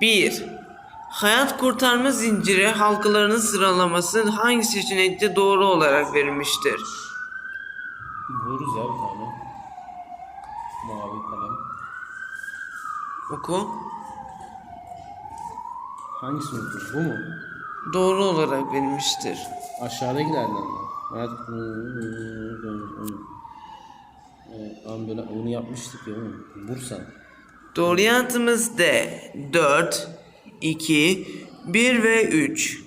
1. Hayat kurtarma zinciri halkalarının sıralaması hangi seçenekte doğru olarak verilmiştir? Buluruz ya bir tane. Mavi kalem. Oku. Hangisi unutur? Bu mu? Doğru olarak verilmiştir. Aşağıdakilerden mi? Evet, ama böyle onu yapmıştık ya. Bursa. Doğru yanıtımız D. 4, 2, 1 ve 3.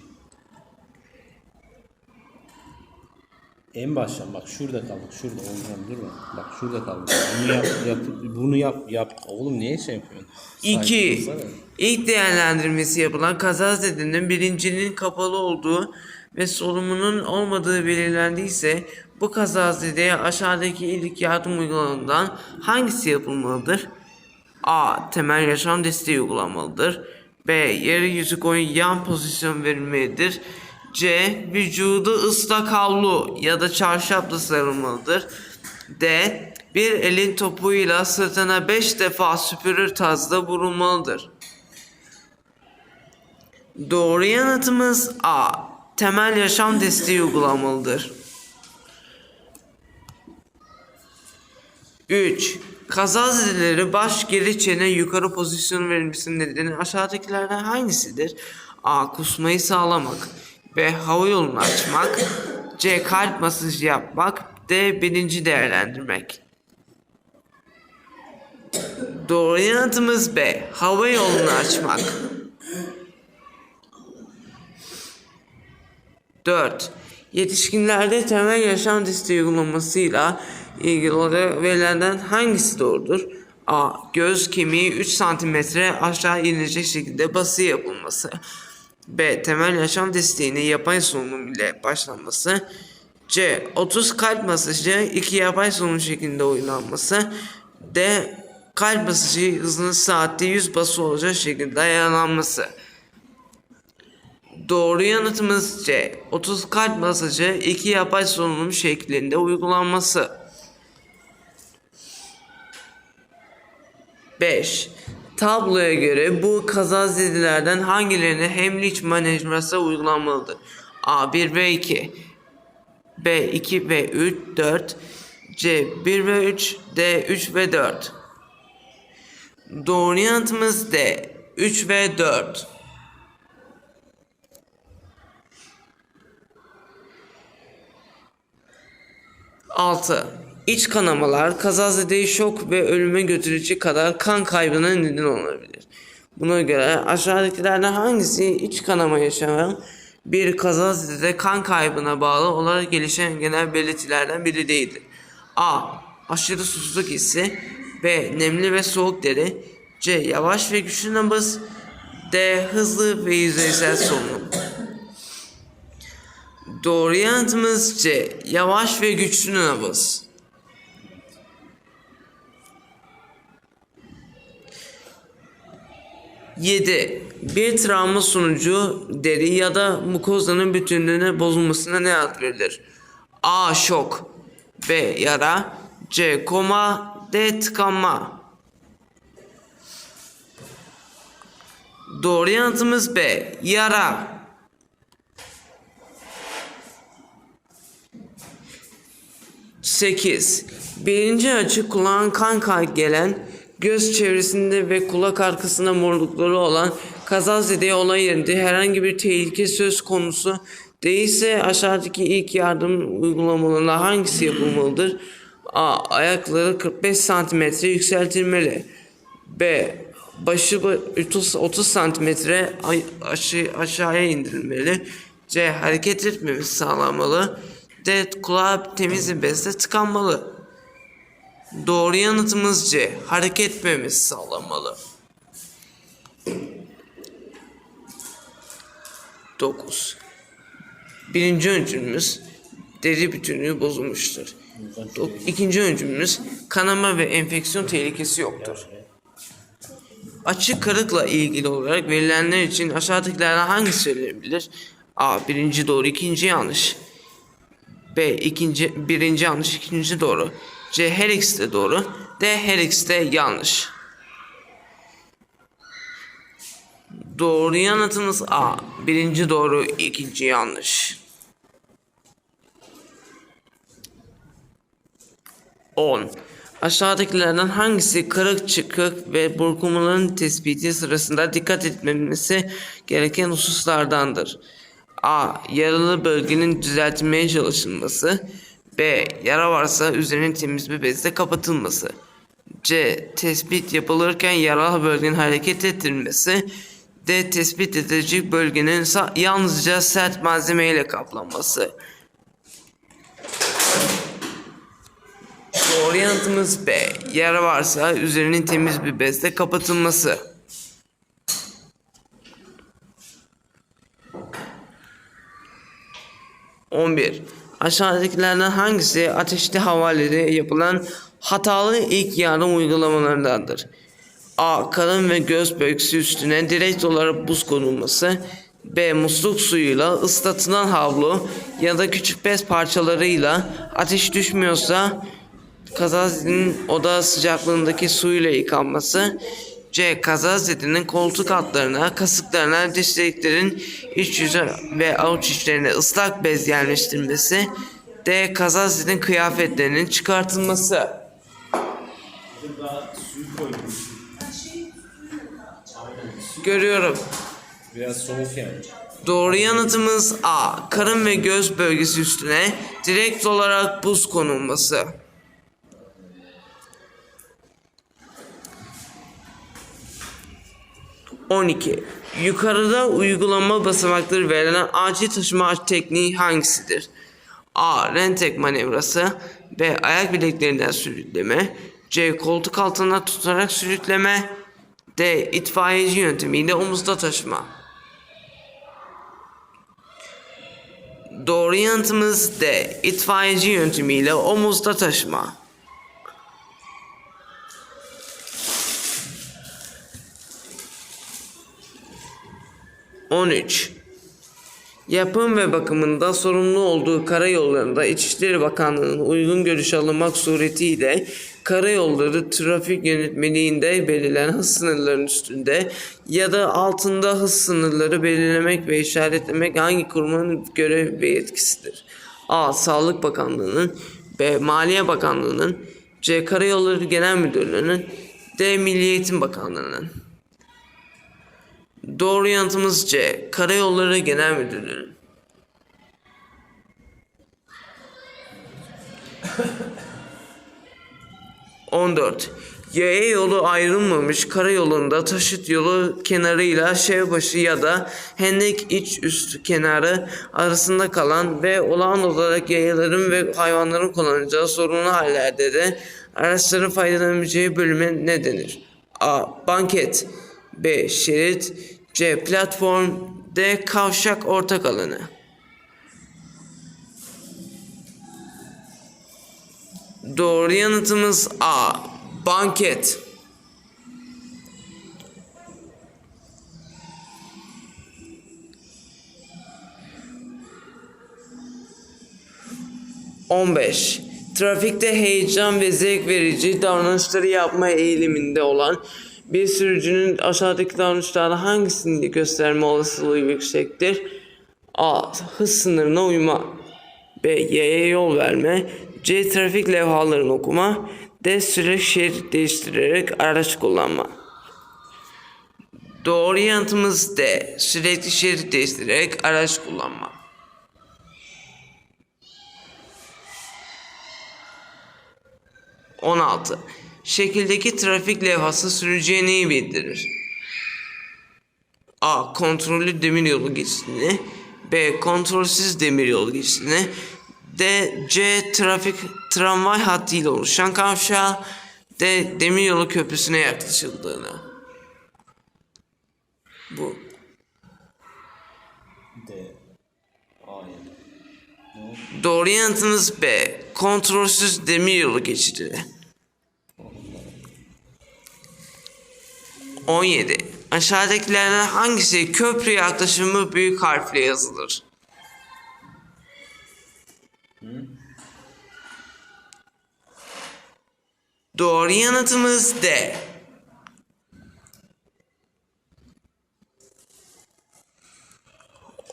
En baştan bak şurada kaldık. Şurada olacağım durma. Bak şurada kaldık. Bunu yap, yap bunu yap yap. Oğlum niye şey yapıyorsun? 2. Sakin olsana. İlk değerlendirmesi yapılan kazazedenin bilincinin kapalı olduğu ve solumunun olmadığı belirlendiyse bu kazazedeye aşağıdaki ilk yardım uygulamalarından hangisi yapılmalıdır? A. Temel yaşam desteği uygulanmalıdır. B. Yere yüzü koyun yan pozisyon verilmelidir. C. Vücudu ıslak havlu ya da çarşafla sarılmalıdır. D. Bir elin topuyla sırtına 5 defa süpürür tarzda vurulmalıdır. Doğru yanıtımız A. Temel yaşam desteği uygulanmalıdır. 3. Kazazedeleri baş geri çene yukarı pozisyon verilmesinin nedeni aşağıdakilerden hangisidir? A. Kusmayı sağlamak. B. Hava yolunu açmak. C. Kalp masajı yapmak. D. Bilinci değerlendirmek. Doğru yanıtımız B. Hava yolunu açmak. 4. Yetişkinlerde temel yaşam desteği uygulamasıyla ilgili olarak verilenlerden hangisi doğrudur? A. Göz kemiği 3 cm aşağı inilecek şekilde bası yapılması. B. Temel yaşam desteğine yapay solunum ile başlanması. C. 30 kalp masajı 2 yapay solunum şeklinde uygulanması. D. Kalp masajı hızının saatte 100 bası olacak şekilde ayarlanması. Doğru yanıtımız C. 30 kalp masajı 2 yapay solunum şeklinde uygulanması. 5. Tabloya göre bu kazazedelerden hangilerine hemliç manevrası uygulanmalıdır? A 1 ve 2 B 2 ve 3 4 C 1 ve 3 D 3 ve 4 Doğru yanıtımız D 3 ve 4 6. İç kanamalar kazazedeyi şok ve ölüme götürecek kadar kan kaybına neden olabilir. Buna göre aşağıdakilerden hangisi iç kanama yaşayan bir kazazedede kan kaybına bağlı olarak gelişen genel belirtilerden biri değildir. A. Aşırı susuzluk hissi B. Nemli ve soğuk deri C. Yavaş ve güçlü nabız D. Hızlı ve yüzeysel solunum Doğru yanıtımız C. Yavaş ve güçlü nabız. Yedi. Bir travma sonucu deri ya da mukozanın bütünlüğüne bozulmasına ne ad verilir? A. Şok B. Yara C. Koma D. Tıkanma Doğru yanıtımız B. Yara. Sekiz. Birinci açı kulağın kan kay gelen, göz çevresinde ve kulak arkasında morlukları olan kazazede olay yerinde herhangi bir tehlike söz konusu değilse aşağıdaki ilk yardım uygulamalarından hangisi yapılmalıdır? A. Ayakları 45 cm yükseltilmeli. B. Başı ba- 30, 30 cm aşağıya indirilmeli. C. Hareket etmemesi sağlanmalı. D. Kulağı temiz bir bezle tıkanmalı. Doğru yanıtımız C. Hareket etmemesi sağlanmalı. 9. Birinci öncülümüz deri bütünlüğü bozulmuştur. İkinci öncülümüz kanama ve enfeksiyon tehlikesi yoktur. Açık karıkla ilgili olarak verilenler için aşağıdakilerden hangisi söylenebilir? A. Birinci doğru, ikinci yanlış. B. ikinci, birinci yanlış, ikinci doğru. C. Her ikisi de doğru. D. Her ikisi de yanlış. Doğru yanıtımız A. Birinci doğru, ikinci yanlış. 10. Aşağıdakilerden hangisi kırık çıkık ve burkulmaların tespiti sırasında dikkat edilmesi gereken hususlardandır? A. Yaralı bölgenin düzeltilmeye çalışılması. B. Yara varsa üzerinin temiz bir bezle kapatılması. C. Tespit yapılırken yaralı bölgenin hareket ettirilmesi. D. Tespit edilecek bölgenin yalnızca sert malzemeyle kaplanması. Doğru yanıtımız B. Yara varsa üzerinin temiz bir bezle kapatılması. On bir. Aşağıdakilerden hangisi ateşli havalede yapılan hatalı ilk yardım uygulamalarındandır? A. Karın ve göz bölgesi üstüne direkt olarak buz konulması. B. Musluk suyuyla ıslatılan havlu ya da küçük bez parçalarıyla ateş düşmüyorsa kazazedinin oda sıcaklığındaki suyla yıkanması. C. Kazazedinin koltuk altlarına, kasıklarına, diş deliklerin iç yüzü ve avuç içlerine ıslak bez yerleştirilmesi. D. Kazazedinin kıyafetlerinin çıkartılması. Burada suyu koymuş. Görüyorum. Biraz soğuk yani. Doğru yanıtımız A. Karın ve göz bölgesi üstüne direkt olarak buz konulması. ...12. Yukarıda uygulama basamakları verilen acil taşıma tekniği hangisidir? A. Rentek manevrası B. Ayak bileklerinden sürükleme C. Koltuk altına tutarak sürükleme D. itfaiyeci yöntemiyle omuzda taşıma Doğru yanıtımız D. İtfaiyeci yöntemiyle omuzda taşıma. On üç. Yapım ve bakımında sorumlu olduğu karayollarında İçişleri Bakanlığı'nın uygun görüş alınmak suretiyle karayolları trafik yönetmeliğinde belirlenen hız sınırlarının üstünde ya da altında hız sınırları belirlemek ve işaretlemek hangi kurumun görev ve yetkisidir? A. Sağlık Bakanlığı'nın B. Maliye Bakanlığı'nın C. Karayolları Genel Müdürlüğü'nün D. Milli Eğitim Bakanlığı'nın Doğru yanıtımız C. Karayolları Genel Müdürlüğü. On dört. Yaya yolu ayrılmamış karayolunda taşıt yolu kenarıyla Şevbaşı ya da Hendek iç üstü kenarı arasında kalan ve olağan olarak yayaların ve hayvanların kullanacağı sorunlu hallerde de araçların faydalanabileceği bölüme ne denir? A. Banket B. Şerit C. Platform D. Kavşak ortak alanı Doğru yanıtımız A. Banket. On beş. Trafikte heyecan ve zevk verici davranışları yapma eğiliminde olan bir sürücünün aşağıdaki davranışlardan hangisini gösterme olasılığı yüksektir? A. Hız sınırına uyma. B. Y'ye yol verme. C. Trafik levhalarını okuma. D. Sürekli şerit değiştirerek araç kullanma. Doğru yanıtımız D. Sürekli şerit değiştirerek araç kullanma. On altı. Şekildeki trafik levhası sürücüye neyi bildirir? A. Kontrollü demiryolu geçişini B. Kontrolsüz demiryolu geçişini D. C. Trafik tramvay hattıyla oluşan kavşağı D. Demiryolu köprüsüne yaklaşıldığını Bu D. Doğru yanıtınız B. Kontrolsüz demiryolu geçidi. 17. Aşağıdakilerden hangisi köprü yaklaşımı büyük harfle yazılır? Doğru yanıtımız D.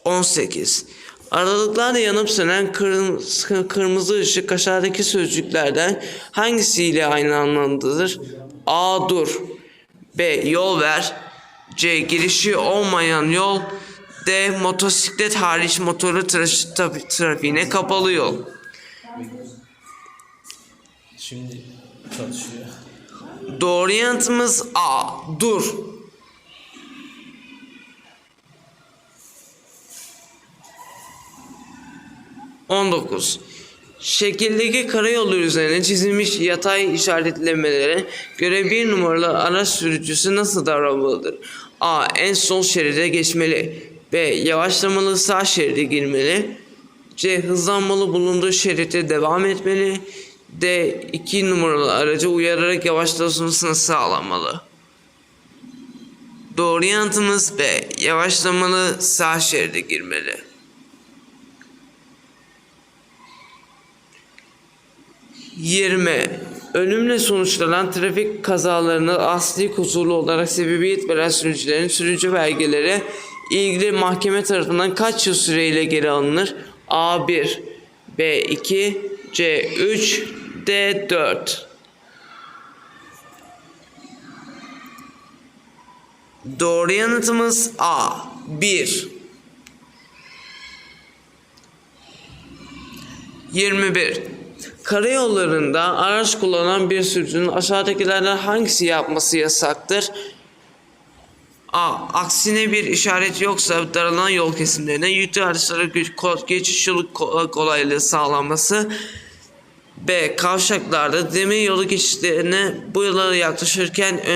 18. Aralıklarla yanıp sönen kırmızı, kırmızı ışık aşağıdaki sözcüklerden hangisiyle aynı anlamdadır? A. Dur. B. Yol ver. C. Girişi olmayan yol. D. Motosiklet hariç motoru tra- tra- trafiğine kapalı yol. Şimdi çalışıyor. Doğru yanıtımız A. Dur. On dokuz. Şekildeki karayolu üzerine çizilmiş yatay işaretlemelere göre bir numaralı araç sürücüsü nasıl davranmalıdır? A. En sol şeride geçmeli. B. Yavaşlamalı sağ şeride girmeli. C. Hızlanmalı bulunduğu şeritte devam etmeli. D. 2 numaralı aracı uyararak yavaşlamasını sağlamalı. Doğru yanıtımız B. Yavaşlamalı sağ şeride girmeli. Yirmi. Ölümle sonuçlanan trafik kazalarına asli kusurlu olarak sebebiyet veren sürücülerin sürücü belgeleri ilgili mahkeme tarafından kaç yıl süreyle geri alınır? A1, B2, C3, D4. Doğru yanıtımız A. 1. 21. Karayollarında araç kullanan bir sürücünün aşağıdakilerden hangisi yapması yasaktır? A. Aksine bir işaret yoksa daralan yol kesimlerine yüklü araçlara geçiş yolu ko- kolaylığı sağlanması. B. Kavşaklarda demir yolu geçişlerine bu yola yaklaşırken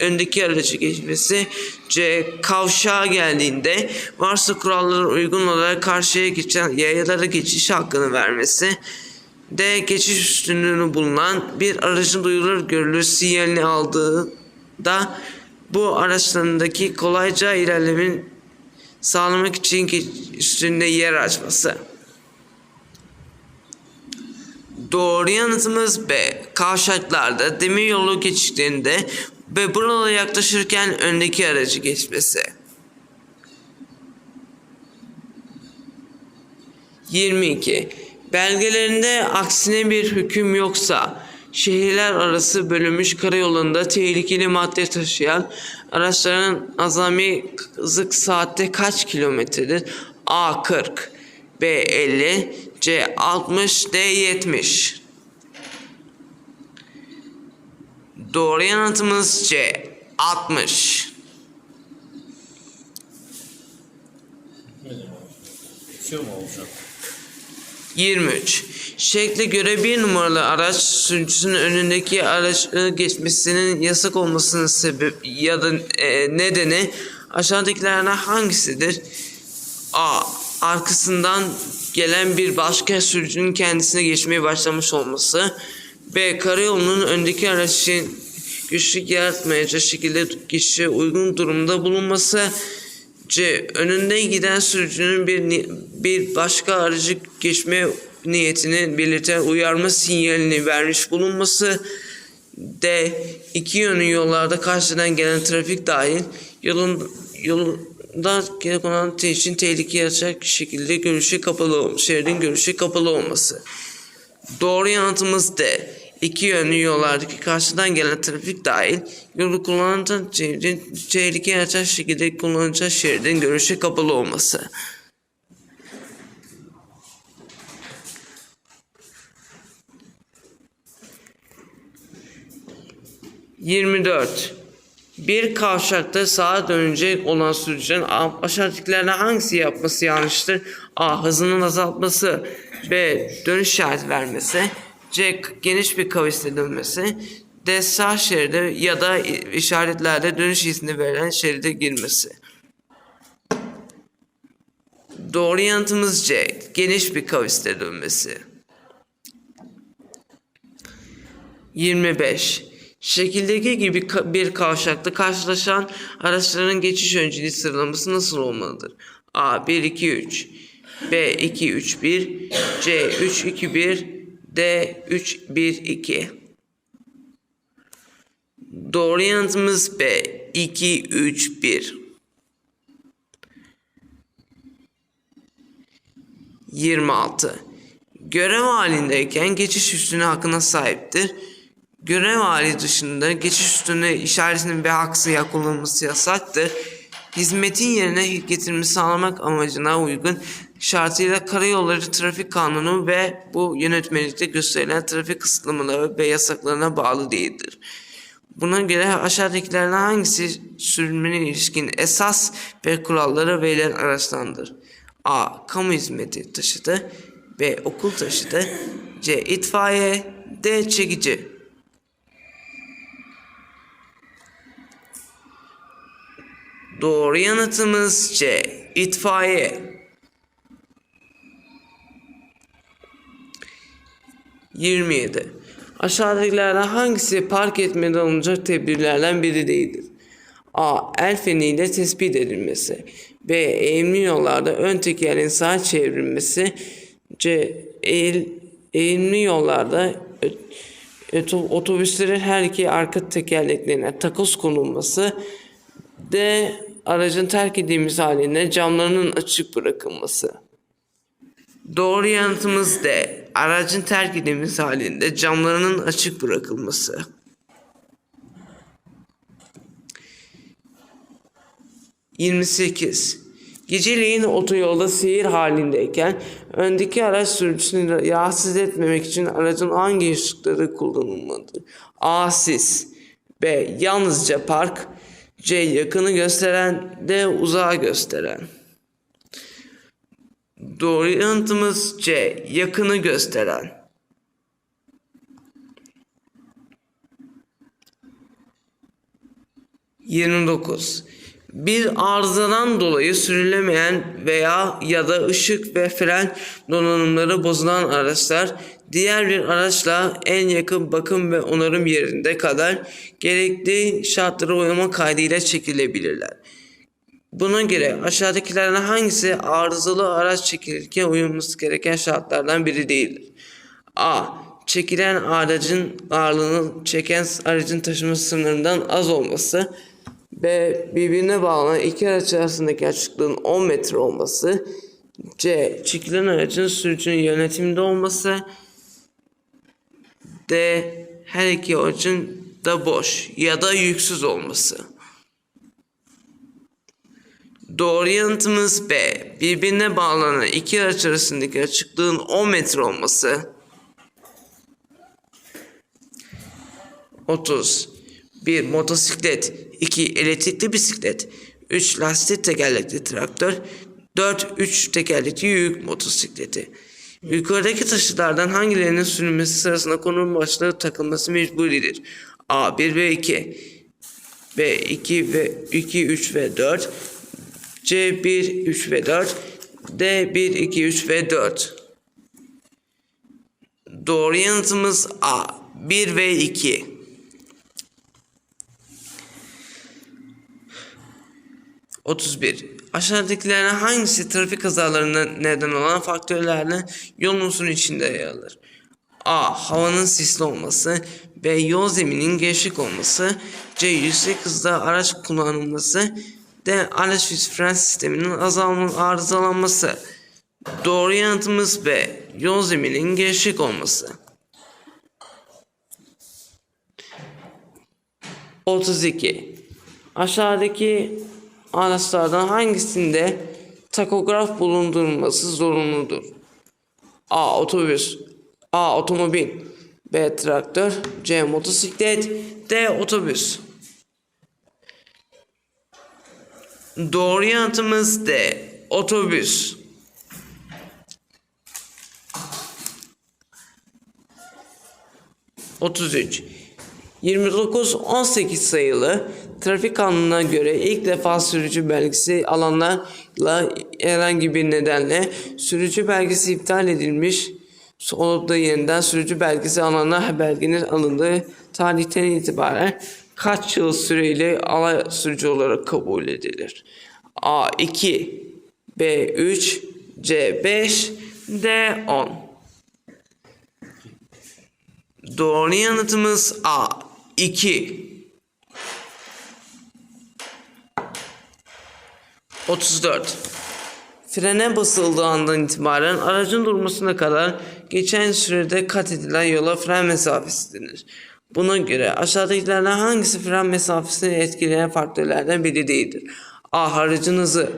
öndeki aracı geçmesi. C. Kavşağa geldiğinde varsa kurallara uygun olarak karşıya geçen yayalara geçiş hakkını vermesi. D. Geçiş üstünlüğünü bulunan bir aracın duyulur görülür sinyalini aldığında bu araçlarındaki kolayca ilerlemin sağlamak için üstünde yer açması. Doğru yanıtımız B. Kavşaklarda demir yolu geçişlerinde ve buralara yaklaşırken öndeki aracı geçmesi. 22. Belgelerinde aksine bir hüküm yoksa şehirler arası bölünmüş karayolunda tehlikeli madde taşıyan araçların azami hızı saatte kaç kilometredir? A 40, B 50, C 60, D 70. Doğru yanıtımız C 60. Bitiyor mu olacak? 23. Şekle göre bir numaralı araç sürücüsünün önündeki aracı geçmesinin yasak olmasının sebep ya da e, nedeni aşağıdakilerden hangisidir? A. Arkasından gelen bir başka sürücünün kendisine geçmeye başlamış olması. B. Karayolunun öndeki araç için güçlük yaratmayacak şekilde geçişe uygun durumda bulunması. C. Önünde giden sürücünün bir bir başka aracı geçme niyetini belirten uyarma sinyalini vermiş bulunması. D. İki yönlü yollarda karşıdan gelen trafik dahil yolun olan te- için tehlike yaratacak şekilde görüşe kapalı şeridin görüşe kapalı olması. Doğru yanıtımız D. İki yönlü yollardaki karşıdan gelen trafik dahil yolu kullanan şeridin tehlike yaratacak şekilde kullanacağı şeridin görüşe kapalı olması. Yirmi dört. Bir kavşakta sağa dönecek olan sürücünün aşağıdakilerden hangisi yapması yanlıştır? A. Hızının azaltması. B. Dönüş işareti vermesi. C. Geniş bir kavisle dönmesi. D. Sağ şeride ya da işaretlerde dönüş izni verilen şeride girmesi. Doğru yanıtımız C. Geniş bir kavisle dönmesi. 25. Şekildeki gibi bir kavşakta karşılaşan araçların geçiş önceliği sıralaması nasıl olmalıdır? A 1 2 3 B 2 3 1 C 3 2 1 D 3 1 2 Doğru yanıtımız B 2 3 1 26. Görev halindeyken geçiş üstüne hakkına sahiptir. Görev hali dışında geçiş üstüne işaretinin ve haksıya kullanılması yasaktır. Hizmetin yerine getirimi sağlamak amacına uygun şartıyla karayolları trafik kanunu ve bu yönetmelikte gösterilen trafik kısıtlamaları ve yasaklarına bağlı değildir. Buna göre aşağıdakilerden hangisi sürülmene ilişkin esas ve kuralları verilen araçtandır? A. Kamu hizmeti taşıtı B. Okul taşıtı C. itfaiye D. Çekici Doğru yanıtımız C. İtfaiye. 27. Aşağıdakilerden hangisi park etmeden alınacak tedbirlerden biri değildir? A. El feniyle tespit edilmesi. B. Eğimli yollarda ön tekerin sağa çevrilmesi. C. Eğil, eğimli yollarda otobüslerin her iki arka tekerleklerine takoz konulması. D. Aracın terk edilmesi halinde camlarının açık bırakılması. Doğru yanıtımız D. Aracın terk edilmesi halinde camlarının açık bırakılması. Yirmi sekiz. Geceleyin otoyolda seyir halindeyken öndeki araç sürücüsünü rahatsız etmemek için aracın hangi ışıkları kullanılmalıdır? A. Sis B. Yalnızca park C. Yakını gösteren D. Uzağı gösteren Doğru yanıtımız C. Yakını gösteren. Yirmi dokuz. Bir arızadan dolayı sürülemeyen veya ya da ışık ve fren donanımları bozulan araçlar diğer bir araçla en yakın bakım ve onarım yerinde kadar gerekli şartlara uyma kaydıyla çekilebilirler. Buna göre aşağıdakilerden hangisi arızalı araç çekilirken uyulması gereken şartlardan biri değildir? A. Çekilen aracın ağırlığının çeken aracın taşıma sınırından az olması. B. Birbirine bağlanan iki araç arasındaki açıklığın 10 metre olması. C. Çekilen aracın sürücünün yönetiminde olması. D. Her iki aracın da boş ya da yüksüz olması. Doğru yanıtımız B. Birbirine bağlanan iki araç arasındaki açıklığın 10 metre olması. 30. 1. Motosiklet 2. Elektrikli bisiklet 3. Lastik tekerlekli traktör 4. 3 tekerlekli yük motosikleti Yukarıdaki taşıtlardan hangilerinin sürülmesi sırasında konum başlığı takılması mecburidir? A. 1 ve 2 B 2 ve 2 3 ve 4 C 1 3 ve 4 D 1 2 3 ve 4 Doğru yanıtımız A 1 ve 2 31. Aşağıdakilerden hangisi trafik kazalarına neden olan faktörlerle yolun içinde yer alır? A. Havanın sisli olması B. Yol zemininin gevşek olması C. Yüksek hızda araç kullanılması D. Araç ve fren sisteminin azalma, arızalanması Doğru yanıtımız B. Yol zemininin gevşek olması 32. Aşağıdaki araçlardan hangisinde takograf bulundurulması zorunludur? A. Otobüs A. Otomobil B. Traktör C. Motosiklet D. Otobüs Doğru yanıtımız D. Otobüs. Otuz üç. 29-18 sayılı trafik kanununa göre ilk defa sürücü belgesi alanlarla herhangi bir nedenle sürücü belgesi iptal edilmiş olup da yeniden sürücü belgesi alanlar belgenin alındığı tarihten itibaren kaç yıl süreyle alay sürücü olarak kabul edilir? A2 B3 C5 D10 Doğru yanıtımız A 2 34 Frene basıldığı andan itibaren aracın durmasına kadar geçen sürede kat edilen yola fren mesafesi denir. Buna göre aşağıdakilerden hangisi fren mesafesini etkileyen faktörlerden biri değildir? A. Aracın hızı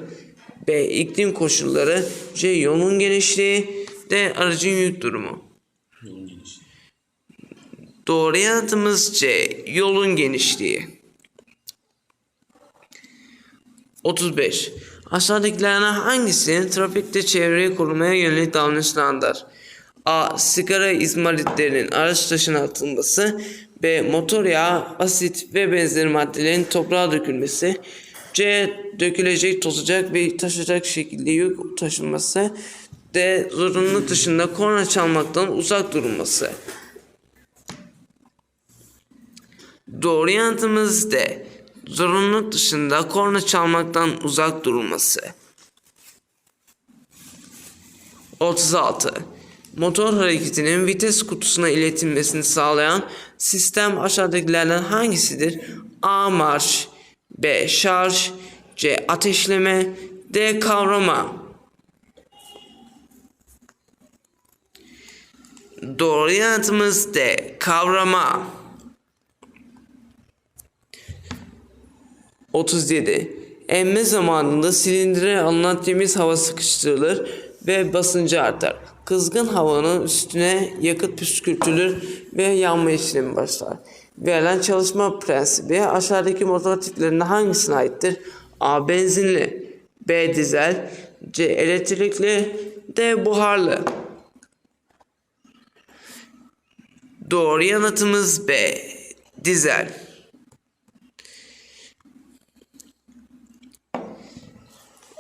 B. iklim koşulları C. Yolun genişliği D. Aracın yük durumu. Doğru yanıtımız C. Yolun genişliği. 35. Aşağıdakilerden hangisinin trafikte çevreyi korumaya yönelik davranışını andar? A. Sigara izmaritlerinin araç taşına atılması. B. Motor yağı, asit ve benzeri maddelerin toprağa dökülmesi. C. Dökülecek, tozacak ve taşacak şekilde yük taşınması. D. Zorunluluk dışında korna çalmaktan uzak durulması. Doğru yanıtımız D. Zorunluluk dışında korna çalmaktan uzak durulması. 36. Motor hareketinin vites kutusuna iletilmesini sağlayan sistem aşağıdakilerden hangisidir? A. Marş B. Şarj C. Ateşleme D. Kavrama Doğru yanıtımız D. Kavrama 37. Emme zamanında silindire alınan temiz hava sıkıştırılır ve basıncı artar. Kızgın havanın üstüne yakıt püskürtülür ve yanma işlemi başlar. Verilen çalışma prensibi aşağıdaki motor tiplerinde hangisine aittir? A. Benzinli B. Dizel C. Elektrikli D. Buharlı Doğru yanıtımız B. Dizel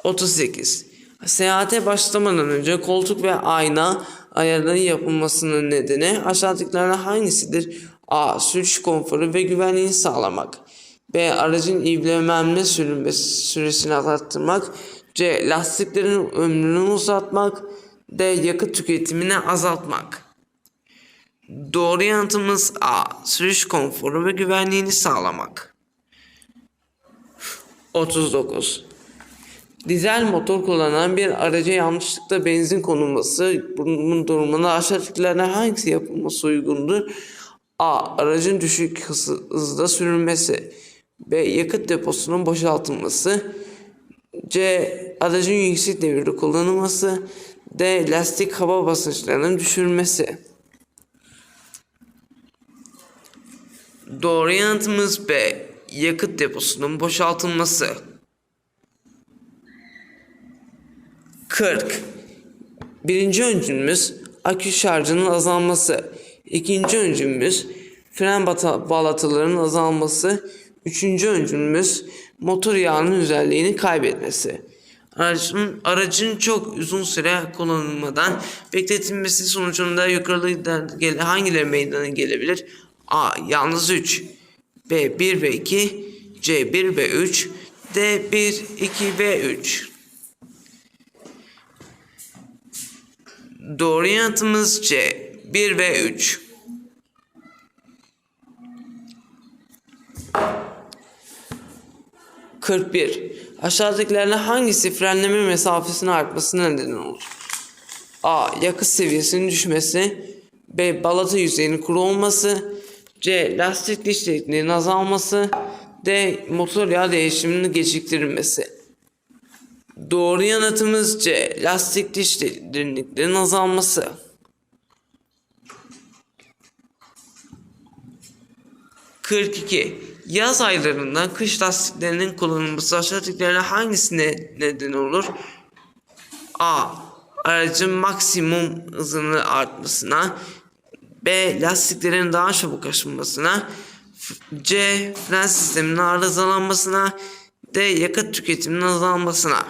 38. Seyahate başlamadan önce koltuk ve ayna ayarları yapılmasının nedeni aşağıdakilerden hangisidir? A. Sürüş konforu ve güvenliğini sağlamak. B. Aracın ivmelenme süresini azalttırmak. C. Lastiklerin ömrünü uzatmak. D. Yakıt tüketimini azaltmak. Doğru yanıtımız A. Sürüş konforu ve güvenliğini sağlamak. 39. Dizel motor kullanan bir araca yanlışlıkla benzin konulması bunun durumunda aşağıdakilerden hangisi yapılması uygundur? A. Aracın düşük hız, hızda sürülmesi. B. Yakıt deposunun boşaltılması. C. Aracın yüksek devirde kullanılması. D. Lastik hava basınçlarının düşürülmesi. Doğru yanıtımız B. Yakıt deposunun boşaltılması. 40. Birinci öncülümüz akü şarjının azalması. İkinci öncülümüz fren bağlantılarının azalması. Üçüncü öncülümüz motor yağının özelliğini kaybetmesi. Aracın, aracın çok uzun süre kullanılmadan bekletilmesi sonucunda yukarıda hangileri meydana gelebilir? A. Yalnız 3 B. 1 ve 2 C. 1 ve 3 D. 1, 2 ve 3 Doğru yanıtımız C. 1 ve 3. ...41. Aşağıdakilerden hangisi frenleme mesafesinin artmasına neden olur? A. Yakıt seviyesinin düşmesi. B. Balata yüzeyinin kuru olması. C. Lastik diş tekniğinin azalması. D. Motor yağ değişiminin geciktirilmesi. Doğru yanıtımız C. Lastik diş derinliklerinin azalması. ...42. Yaz aylarında kış lastiklerinin kullanılması aşağıdakilerden hangisine neden olur? A. Aracın maksimum hızını artmasına. B. Lastiklerin daha çabuk aşınmasına. C. Fren sisteminin arızalanmasına. D. Yakıt tüketiminin azalmasına.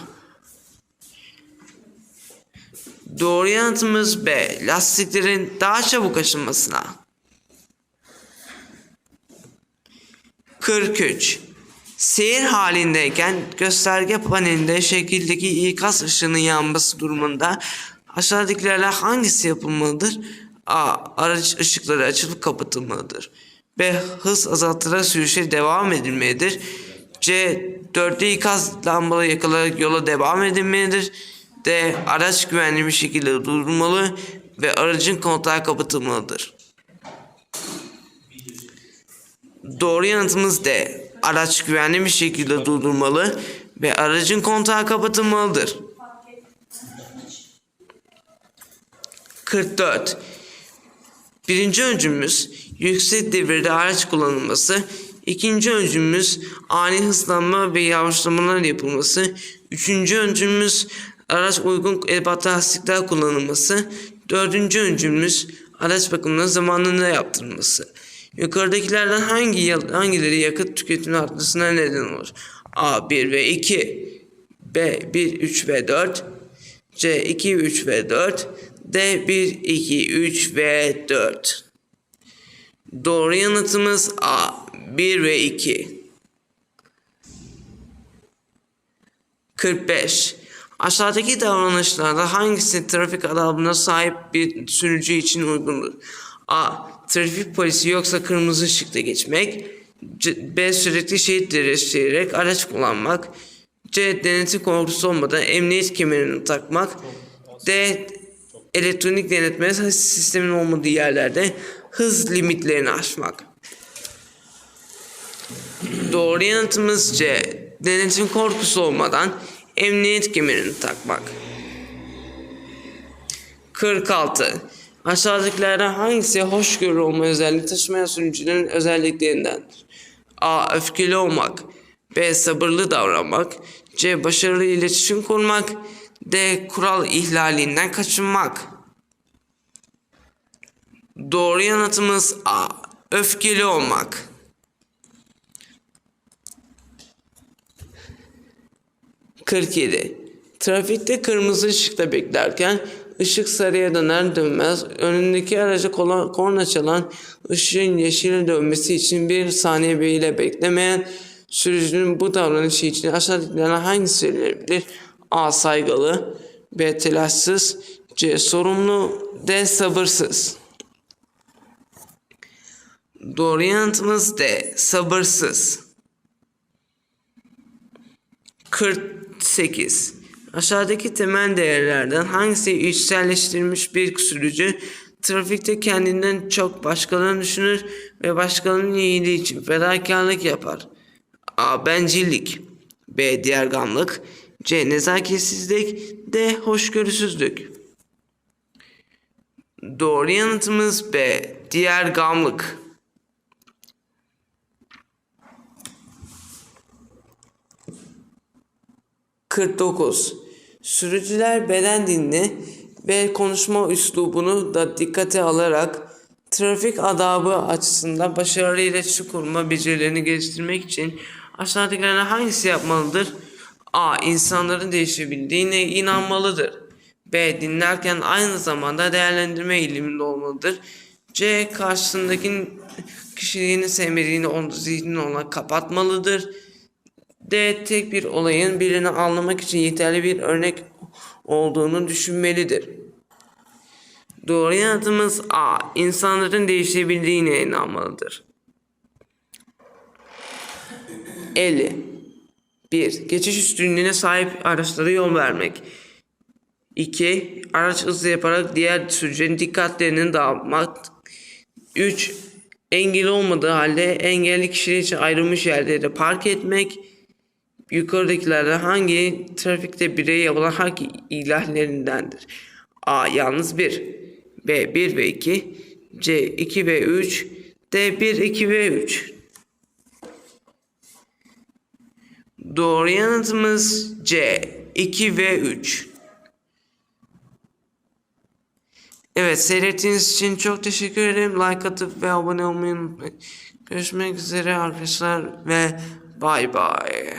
Doğru yanıtımız B. Lastiklerin daha çabuk aşınmasına. 43. Seyir halindeyken gösterge panelinde şekildeki ikaz ışığının yanması durumunda aşağıdakilerle hangisi yapılmalıdır? A. Araç ışıkları açılıp kapatılmalıdır. B. Hız azaltılarak sürüşe devam edilmelidir. C. Dörtte ikaz lambaları yakılarak yola devam edilmelidir. D. Araç güvenli bir şekilde durdurulmalı ve aracın kontağı kapatılmalıdır. Doğru yanıtımız D. Araç güvenli bir şekilde durdurulmalı ve aracın kontağı kapatılmalıdır. 44. Birinci öncümüz yüksek devirde araç kullanılması. İkinci öncümüz ani hızlanma ve yavaşlamalar yapılması. Üçüncü öncümüz araç uygun ebat lastikler kullanılması. Dördüncü öncümüz araç bakımının zamanında yaptırılması. Yukarıdakilerden hangi hangileri yakıt tüketimi artmasına neden olur? A 1 ve 2 B 1 3 ve 4 C 2 3 ve 4 D 1 2 3 ve 4 Doğru yanıtımız A 1 ve 2 45 Aşağıdaki davranışlarda hangisi trafik adabına sahip bir sürücü için uygundur? A. Trafik polisi yoksa kırmızı ışıkta geçmek. C, B. Sürekli şeritleri isteyerek araç kullanmak. C. Denetim korkusu olmadan emniyet kemerini takmak. D. Elektronik denetme sistemin olmadığı yerlerde hız limitlerini aşmak. Doğru yanıtımız C. Denetim korkusu olmadan emniyet kemerini takmak. 46. Aşağıdakilerden hangisi hoşgörü olma özelliği taşımayan sürücülerin özelliklerindendir? A. Öfkeli olmak. B. Sabırlı davranmak. C. Başarılı iletişim kurmak. D. Kural ihlalinden kaçınmak. Doğru yanıtımız A. Öfkeli olmak. ...47. Trafikte kırmızı ışıkta beklerken ışık sarıya döner dönmez önündeki araca korna çalan ışığın yeşile dönmesi için bir saniye bile beklemeyen sürücünün bu davranışı için aşağıdakilerden hangisi söylenebilir? A. Saygılı B. Telaşsız C. Sorumlu D. Sabırsız Doğru yanıtımız D. Sabırsız 48. Aşağıdaki temel değerlerden hangisi içselleştirilmiş bir sürücü trafikte kendinden çok başkalarını düşünür ve başkalarının iyiliği için fedakarlık yapar? A. Bencillik B. Diğergamlık C. Nezaketsizlik D. Hoşgörüsüzlük Doğru yanıtımız B. Diğergamlık 49. Sürücüler beden dilini ve konuşma üslubunu da dikkate alarak trafik adabı açısından başarılı iletişim kurma becerilerini geliştirmek için aşağıdakilerden hangisi yapmalıdır? A. İnsanların değişebildiğine inanmalıdır. B. Dinlerken aynı zamanda değerlendirme eğiliminde olmalıdır. C. Karşısındaki kişiliğini sevmediğini onun zihnini ona kapatmalıdır. D. Tek bir olayın birini anlamak için yeterli bir örnek olduğunu düşünmelidir. Doğru yanıtımız A. İnsanların değişebildiğine inanmalıdır. 50. 1. Geçiş üstünlüğüne sahip araçlara yol vermek. 2. Araç hızlı yaparak diğer sürücülerin dikkatlerini dağıtmak. 3. Engel olmadığı halde engelli kişiler için ayrılmış yerlerde park etmek. Yukarıdakilerden hangi trafikte birey yapılan hak ihlallerindendir? A. Yalnız 1 B. 1 ve 2 C. 2 ve 3 D. 1, 2 ve 3 Doğru yanıtımız C. 2 ve 3 Evet seyrettiğiniz için çok teşekkür ederim. Like atıp ve abone olmayı unutmayın. Görüşmek üzere arkadaşlar ve bay bay.